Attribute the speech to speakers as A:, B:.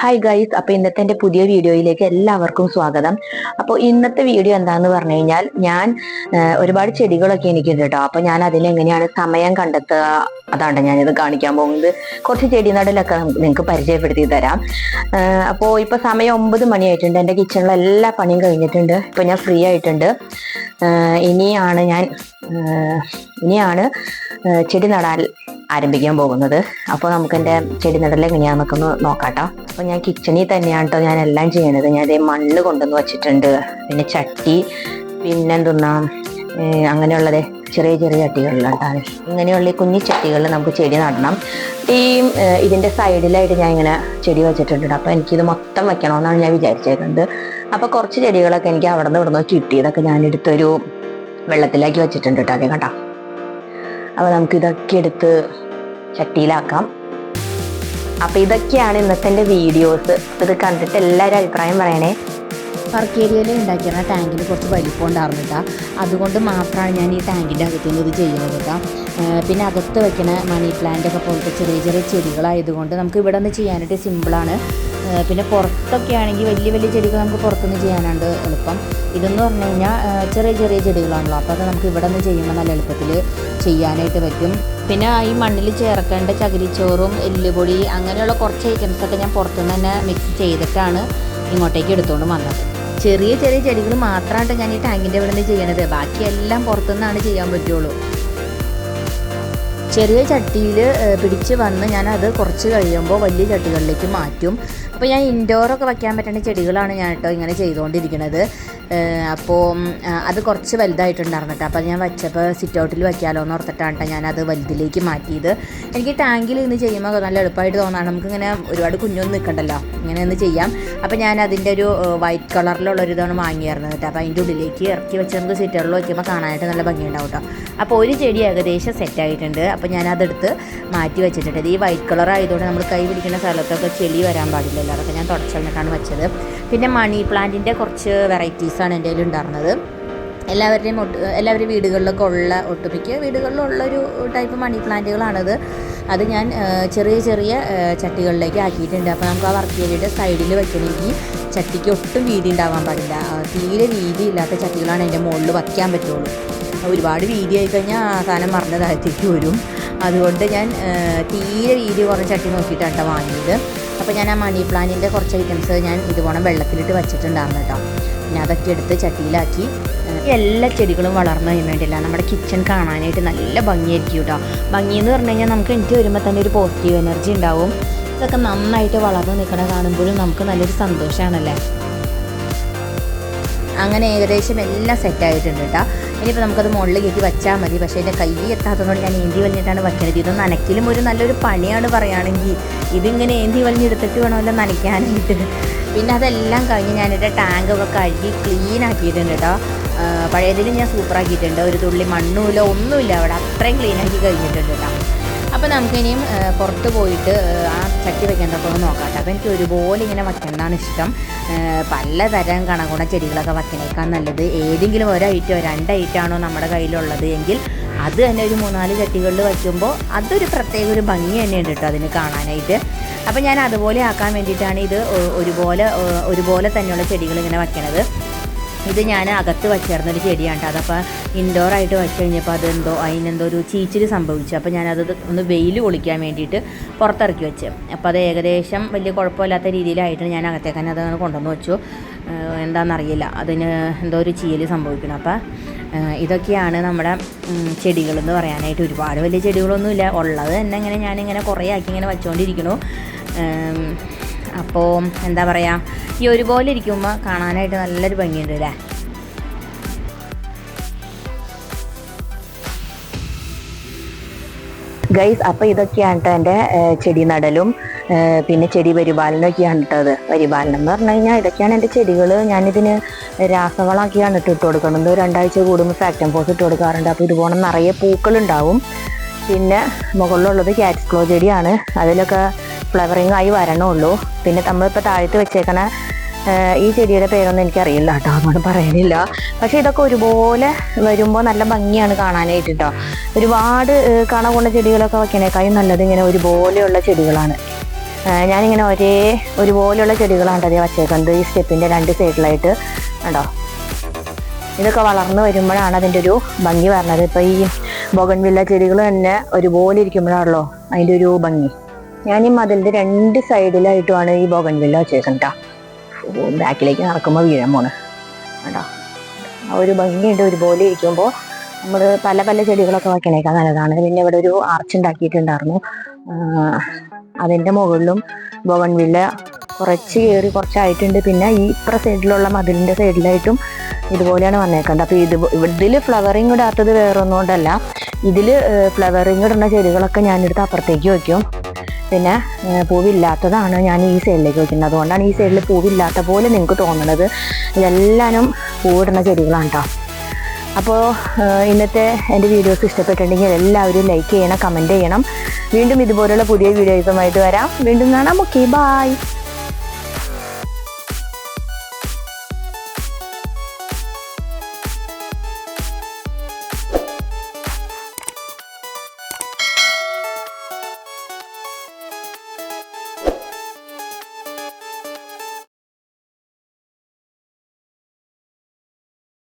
A: Hi guys അപ്പൊ ഇന്നത്തെ എന്റെ പുതിയ വീഡിയോയിലേക്ക് എല്ലാവർക്കും സ്വാഗതം. അപ്പോൾ ഇന്നത്തെ വീഡിയോ എന്താന്ന് പറഞ്ഞു കഴിഞ്ഞാൽ ഞാൻ ഒരുപാട് ചെടികളൊക്കെ എനിക്കുണ്ട് കേട്ടോ. അപ്പൊ ഞാൻ അതിനെങ്ങനെയാണ് സമയം കണ്ടെത്തുക? അതാണ് ഞാനിത് കാണിക്കാൻ പോകുന്നത്. കുറച്ച് ചെടി നടലൊക്കെ നിങ്ങൾക്ക് പരിചയപ്പെടുത്തി തരാം. അപ്പോൾ ഇപ്പോൾ സമയം ഒമ്പത് മണിയായിട്ടുണ്ട്. എന്റെ കിച്ചണിലെ എല്ലാ പണിയും കഴിഞ്ഞിട്ടുണ്ട്. ഇപ്പോൾ ഞാൻ ഫ്രീ ആയിട്ടുണ്ട്. ഇനിയാണ് ഞാൻ ഇനിയാണ് ചെടി നടാൻ ആരംഭിക്കാൻ പോകുന്നത്. അപ്പോൾ നമുക്ക് എന്റെ ചെടി നടൽ എങ്ങനെയാണെന്നൊക്കെ ഒന്ന് നോക്കാട്ടോ. അപ്പോൾ ഞാൻ കിച്ചണിൽ തന്നെയാണ് കേട്ടോ ഞാൻ എല്ലാം ചെയ്യണത് ഞാൻ അതേ മണ്ണ് കൊണ്ടുവന്ന് വെച്ചിട്ടുണ്ട്. പിന്നെ ചട്ടി പിന്നെന്തുന്നാ അങ്ങനെയുള്ളത് ചെറിയ ചെറിയ ചട്ടികളിലാണ് ഇങ്ങനെയുള്ള ഈ കുഞ്ഞു ചട്ടികളിൽ നമുക്ക് ചെടി നടണം. ഈ ഇതിന്റെ സൈഡിലായിട്ട് ഞാൻ ഇങ്ങനെ ചെടി വെച്ചിട്ടുണ്ട് അപ്പോൾ എനിക്കിത് മൊത്തം വെക്കണമെന്നാണ് ഞാൻ വിചാരിച്ചേക്കുന്നത് അപ്പോൾ കുറച്ച് ചെടികളൊക്കെ എനിക്ക് അവിടെ നിന്ന് ഇവിടുന്ന് കിട്ടി. കിട്ടിയതൊക്കെ ഞാൻ എടുത്തൊരു വെള്ളത്തിലാക്കി വെച്ചിട്ടുണ്ട് കേട്ടോ അതേ കേട്ടോ അപ്പോൾ നമുക്കിതൊക്കെ എടുത്ത് ചട്ടിയിലാക്കാം. അപ്പോൾ ഇതൊക്കെയാണ് ഇന്നത്തെ എന്റെ വീഡിയോസ് ഇത് കണ്ടിട്ട് എല്ലാവരും അഭിപ്രായം പറയണേ.
B: വർക്ക് ഏരിയയിൽ ഉണ്ടാക്കിയിരുന്ന ടാങ്കിന് കുറച്ച് വലിപ്പം ഉണ്ടായിരുന്നു കേട്ടോ അതുകൊണ്ട് മാത്രമാണ് ഞാൻ ഈ ടാങ്കിന്റെ അകത്തു നിന്ന് ഇത് ചെയ്യുന്നത് കേട്ടോ പിന്നെ അകത്ത് വയ്ക്കുന്ന മണി പ്ലാന്റ് ഒക്കെ പോലത്തെ ചെറിയ ചെറിയ ചെടികളായതുകൊണ്ട് നമുക്ക് ഇവിടെ നിന്ന് ചെയ്യാനായിട്ട് സിമ്പിളാണ് പിന്നെ പുറത്തൊക്കെ ആണെങ്കിൽ വലിയ വലിയ ചെടികൾ നമുക്ക് പുറത്തുനിന്ന് ചെയ്യാനുണ്ട് എളുപ്പം. ഇതെന്ന് പറഞ്ഞു കഴിഞ്ഞാൽ ചെറിയ ചെറിയ ചെടികളാണല്ലോ. അപ്പോൾ അത് നമുക്ക് ഇവിടെ നിന്ന് ചെയ്യുമ്പോൾ നല്ല എളുപ്പത്തിൽ ചെയ്യാനായിട്ട് പറ്റും. പിന്നെ ഈ മണ്ണിൽ ചേർക്കേണ്ട ചകിരിച്ചോറും എല്ലുപൊടി അങ്ങനെയുള്ള കുറച്ച് ഐറ്റംസൊക്കെ ഞാൻ പുറത്തുനിന്ന് തന്നെ മിക്സ് ചെയ്തിട്ടാണ് ഇങ്ങോട്ടേക്ക് എടുത്തുകൊണ്ട് വന്നത്. ചെറിയ ചെറിയ ചെടികൾ മാത്രമായിട്ട് ഞാൻ ഈ ടാങ്കിന്റെ ഇവിടെ നിന്ന് ചെയ്യണത്. ബാക്കിയെല്ലാം പുറത്തുനിന്നാണ് ചെയ്യാൻ പറ്റുള്ളൂ. ചെറിയ ചട്ടിയിൽ പിടിച്ച് വന്ന് ഞാനത് കുറച്ച് കഴിയുമ്പോൾ വലിയ ചട്ടികളിലേക്ക് മാറ്റും. അപ്പോൾ ഞാൻ ഇൻഡോറൊക്കെ വയ്ക്കാൻ പറ്റുന്ന ചെടികളാണ് ഞാൻ കേട്ടോ ഇങ്ങനെ ചെയ്തുകൊണ്ടിരിക്കുന്നത്. അപ്പോൾ അത് കുറച്ച് വലുതായിട്ടുണ്ടായിരുന്നു കേട്ടോ. അപ്പോൾ ഞാൻ വെച്ചപ്പോൾ സിറ്റ് ഔട്ടിൽ വയ്ക്കാമല്ലോ എന്ന് ഓർത്തിട്ടാണ് കേട്ടോ ഞാനത് വലുതിലേക്ക് മാറ്റിയത്. എനിക്ക് ടാങ്കിൽ ഇന്ന് ചെയ്യുമ്പോൾ നല്ല എളുപ്പമായിട്ട് തോന്നാണ് നമുക്കിങ്ങനെ ഒരുപാട് കുഞ്ഞൊന്നും നിൽക്കണ്ടല്ലോ. ഇങ്ങനെ ഒന്ന് ചെയ്യാം. അപ്പോൾ ഞാൻ അതിന്റെ ഒരു വൈറ്റ് കളറിലുള്ള ഒരു ഇതാണ് വാങ്ങിയായിരുന്നത് കേട്ടോ. അപ്പോൾ അതിന്റെ ഉള്ളിലേക്ക് ഇറക്കി വെച്ച് നമുക്ക് സിറ്ററിൽ വയ്ക്കുമ്പോൾ കാണാനായിട്ട് നല്ല ഭംഗിയുണ്ടാവും കേട്ടോ. അപ്പോൾ ഒരു ചെടി ഏകദേശം സെറ്റ് ആയിട്ടുണ്ട്. അപ്പോൾ ഞാൻ അതെടുത്ത് മാറ്റി വെച്ചിട്ടുണ്ട്. ഈ വൈറ്റ് കളർ ആയതുകൊണ്ട് നമ്മൾ കൈ പിടിക്കുന്ന സ്ഥലത്തൊക്കെ ചെളി വരാൻ പാടില്ലല്ലോ. അതൊക്കെ ഞാൻ തുടച്ചെന്നിട്ടാണ് വെച്ചത്. പിന്നെ മണി പ്ലാന്റിന്റെ കുറച്ച് വെറൈറ്റീസാണ് എന്റെ കയ്യിൽ ഉണ്ടായിരുന്നത്. എല്ലാവരുടെയും ഒട്ട് എല്ലാവരുടെയും വീടുകളിലൊക്കെ ഉള്ള ഒട്ടുമിക്ക വീടുകളിലുള്ളൊരു ടൈപ്പ് മണി പ്ലാന്റുകളാണത് അത് ഞാൻ ചെറിയ ചെറിയ ചട്ടികളിലേക്ക് ആക്കിയിട്ടുണ്ട്. അപ്പോൾ നമുക്ക് ആ വർക്ക് ഏരിയയുടെ സൈഡിൽ വെക്കണമെങ്കിൽ ചട്ടിക്ക് ഒട്ടും വീതി ഉണ്ടാവാൻ പാടില്ല. തീരെ വീതി ഇല്ലാത്ത ചട്ടികളാണ് എന്റെ മുകളിൽ വയ്ക്കാൻ പറ്റുള്ളൂ. ഒരുപാട് വീതി ആയി കഴിഞ്ഞാൽ ആ സാധനം മറിഞ്ഞ താഴത്തേക്ക് വരും. അതുകൊണ്ട് ഞാൻ തീരെ വീതി കുറഞ്ഞ ചട്ടി നോക്കിയിട്ടാണ് കേട്ടോ വാങ്ങിയത്. അപ്പോൾ ഞാൻ ആ മണി പ്ലാന്റിന്റെ കുറച്ച് ഐറ്റംസ് ഞാൻ ഇതുപോലെ വെള്ളത്തിലിട്ട് വെച്ചിട്ടുണ്ടായിരുന്നു കേട്ടോ പിന്നെ അതൊക്കെ എടുത്ത് ചട്ടിയിലാക്കി എല്ലാ ചെടികളും വളർന്നു കഴിഞ്ഞിട്ടില്ല നമ്മുടെ കിച്ചൺ കാണാനായിട്ട് നല്ല ഭംഗിയായിരിക്കും കേട്ടോ ഭംഗി എന്ന് പറഞ്ഞു കഴിഞ്ഞാൽ നമുക്ക് എനിക്ക് വരുമ്പോൾ തന്നെ ഒരു പോസിറ്റീവ് എനർജി ഉണ്ടാവും. ഇതൊക്കെ നന്നായിട്ട് വളർന്നു നിൽക്കണ കാണുമ്പോഴും നമുക്ക് നല്ലൊരു സന്തോഷമാണല്ലേ അങ്ങനെ ഏകദേശം എല്ലാം സെറ്റായിട്ടുണ്ട് കേട്ടോ ഇനിയിപ്പോൾ നമുക്കത് മുകളിൽ കയറ്റി വെച്ചാൽ മതി. പക്ഷേ എന്റെ കൈ എത്താത്തതുകൊണ്ട് ഞാൻ ഏന്തി വലിഞ്ഞിട്ടാണ് വെക്കണത്. ഇത് നനയ്ക്കലും ഒരു നല്ലൊരു പണിയാണ് പറയുകയാണെങ്കിൽ ഇതിങ്ങനെ ഏന്തി വലിഞ്ഞെടുത്തിട്ട് വേണമല്ലോ നനയ്ക്കാനായിട്ട്. പിന്നെ അതെല്ലാം കഴിഞ്ഞ് ഞാനെന്റെ ടാങ്കൊക്കെ കഴുകി ക്ലീൻ ആക്കിയിട്ടുണ്ട് കേട്ടോ പഴയതിൽ ഞാൻ സൂപ്പറാക്കിയിട്ടുണ്ട്. ഒരു തുള്ളി മണ്ണുമില്ല ഒന്നുമില്ല അവിടെ. അത്രയും ക്ലീൻ ആക്കി കഴിഞ്ഞിട്ടുണ്ട് കേട്ടോ. അപ്പോൾ നമുക്കിനിയും പുറത്ത് പോയിട്ട് ആ, ചട്ടി വെക്കേണ്ടപ്പോൾ ഒന്ന് നോക്കാം കേട്ടോ. അപ്പോൾ എനിക്ക് ഒരുപോലെ ഇങ്ങനെ വയ്ക്കേണ്ടതാണ് ഇഷ്ടം. പലതരം കണകുണ ചെടികളൊക്കെ വയ്ക്കണേക്കാൾ നല്ലത് ഏതെങ്കിലും ഒരു ഐറ്റോ രണ്ട് ഐറ്റം ആണോ നമ്മുടെ കയ്യിലുള്ളത് എങ്കിൽ അത് തന്നെ ഒരു മൂന്നാൽ ചട്ടികളിൽ വയ്ക്കുമ്പോൾ അതൊരു പ്രത്യേക ഒരു ഭംഗി തന്നെയുണ്ട് കേട്ടോ അതിന് കാണാനായിട്ട്. അപ്പോൾ ഞാൻ അതുപോലെ ആക്കാൻ വേണ്ടിയിട്ടാണ് ഇത് ഒരുപോലെ ഒരുപോലെ തന്നെയുള്ള ചെടികൾ ഇങ്ങനെ വയ്ക്കണത്. ഇത് ഞാൻ അകത്ത് വച്ചിരുന്ന ഒരു ചെടിയാണ് കേട്ടോ. അതപ്പോൾ ഇൻഡോറായിട്ട് വെച്ച് കഴിഞ്ഞപ്പോൾ അതെന്തോ അതിനെന്തോ ഒരു ചീച്ചിൽ സംഭവിച്ചു. അപ്പോൾ ഞാനത് ഒന്ന് വെയിൽ കുളിക്കാൻ വേണ്ടിയിട്ട് പുറത്തിറക്കി വെച്ച്. അപ്പോൾ അത് ഏകദേശം വലിയ കുഴപ്പമില്ലാത്ത രീതിയിലായിട്ട് ഞാൻ അകത്തേക്ക് തന്നെ അത് അങ്ങനെ കൊണ്ടുവന്ന് വെച്ചു. എന്താണെന്നറിയില്ല അതിന് എന്തോ ഒരു ചീയൽ സംഭവിക്കണം അപ്പോൾ ഇതൊക്കെയാണ് നമ്മുടെ ചെടികളെന്ന് പറയാനായിട്ട് ഒരുപാട് വലിയ ചെടികളൊന്നുമില്ല. ഉള്ളത് തന്നെ ഇങ്ങനെ ഞാനിങ്ങനെ കുറേ ആക്കി ഇങ്ങനെ വെച്ചുകൊണ്ടിരിക്കണു അപ്പോൾ എന്താ പറയുക ഈ ഒരുപോലെ ഇരിക്കുമ്പോൾ കാണാനായിട്ട് നല്ലൊരു ഭംഗിയുണ്ട് അല്ലേ
A: ഗൈസ് അപ്പൊ ഇതൊക്കെയാണ് കേട്ടോ എന്റെ ചെടി നടലും പിന്നെ ചെടി പരിപാലനം ഒക്കെയാണ് കേട്ടത് പരിപാലനം എന്ന് പറഞ്ഞു കഴിഞ്ഞാൽ ഇതൊക്കെയാണ് എന്റെ ചെടികൾ ഞാനിതിന് രാസവളമൊക്കെയാണ് ഇട്ട് ഇട്ട് കൊടുക്കുന്നത് രണ്ടാഴ്ച കൂടുമ്പോൾ ഫാക്ടം പോസ് ഇട്ട് കൊടുക്കാറുണ്ട്. അപ്പോൾ ഇതുപോലെ നിറയെ പൂക്കളുണ്ടാവും. പിന്നെ മുകളിലുള്ളത് ക്യാറ്റ്സ്ക്ലോ ചെടിയാണ്. അതിലൊക്കെ ഫ്ലവറിങ് ആയി വരണുള്ളൂ. പിന്നെ നമ്മളിപ്പോൾ താഴത്ത് വെച്ചേക്കണ ഈ ചെടിയുടെ പേരൊന്നും എനിക്കറിയില്ല കേട്ടോ. അതുകൊണ്ട് പറയാനില്ല. പക്ഷേ ഇതൊക്കെ ഒരുപോലെ വരുമ്പോൾ നല്ല ഭംഗിയാണ് കാണാനായിട്ട് കേട്ടോ ഒരുപാട് കാണാൻ കൊണ്ട ചെടികളൊക്കെ വെക്കണേക്കാളും നല്ലത് ഇങ്ങനെ ഒരുപോലെയുള്ള ചെടികളാണ്. ഞാനിങ്ങനെ ഒരേ ഒരുപോലെയുള്ള ചെടികളാണ് അതേ വച്ചേക്കുന്നത്. ഈ സ്റ്റെപ്പിന്റെ രണ്ട് സൈഡിലായിട്ട്. കണ്ടോ? ഇതൊക്കെ വളർന്നു വരുമ്പോഴാണ് അതിന്റെ ഒരു ഭംഗി വരണത്. ഇപ്പോൾ ഈ ബൊഗൺവില്ല ചെടികൾ തന്നെ ഒരുപോലെ ഇരിക്കുമ്പോഴാണല്ലോ അതിന്റെ ഒരു ഭംഗി. ഞാൻ ഈ മതിലിന്റെ രണ്ട് സൈഡിലായിട്ടുമാണ് ഈ ബൊഗൺവില്ല വെച്ചേക്കുന്നത് കേട്ടോ ബാക്കിലേക്ക് നടക്കുമ്പോൾ വീഴാൻ പോണ്. കേട്ടോ ആ ഒരു ഭംഗിയുണ്ട് ഒരുപോലെ ഇരിക്കുമ്പോൾ നമ്മൾ പല പല ചെടികളൊക്കെ വയ്ക്കണേക്കാൾ നല്ലതാണ്. പിന്നെ ഇവിടെ ഒരു ആർച്ച് ഉണ്ടാക്കിയിട്ടുണ്ടായിരുന്നു. അതിന്റെ മുകളിലും ബൊഗൺവില്ല കുറച്ച് കയറി കുറച്ചായിട്ടുണ്ട്. പിന്നെ ഈ ഇപ്പുറ സൈഡിലുള്ള മതിലിന്റെ സൈഡിലായിട്ടും ഇതുപോലെയാണ് വന്നേക്കുന്നത് അപ്പോൾ ഇത് ഇതിൽ ഫ്ലവറിങ് ഇടാത്തത് വേറെ ഒന്നും കൊണ്ടല്ല ഇതിൽ ഫ്ലവറിങ് ഇടുന്ന ചെടികളൊക്കെ ഞാനെടുത്ത് അപ്പുറത്തേക്ക് വയ്ക്കും പിന്നെ പൂവില്ലാത്തതാണ് ഞാൻ ഈ സൈഡിലേക്ക് വയ്ക്കുന്നത് അതുകൊണ്ടാണ് ഈ സൈഡിൽ പൂവില്ലാത്ത പോലെ നിങ്ങൾക്ക് തോന്നുന്നത്. ഇതെല്ലാനും പൂവിടുന്ന ചെടികളാണ് കേട്ടോ അപ്പോൾ ഇന്നത്തെ എന്റെ വീഡിയോസ് ഇഷ്ടപ്പെട്ടിട്ടുണ്ടെങ്കിൽ എല്ലാവരും ലൈക്ക് ചെയ്യണം കമന്റ് ചെയ്യണം. വീണ്ടും ഇതുപോലുള്ള പുതിയ വീഡിയോസുമായിട്ട് വരാം. വീണ്ടും കാണാം. Okay bye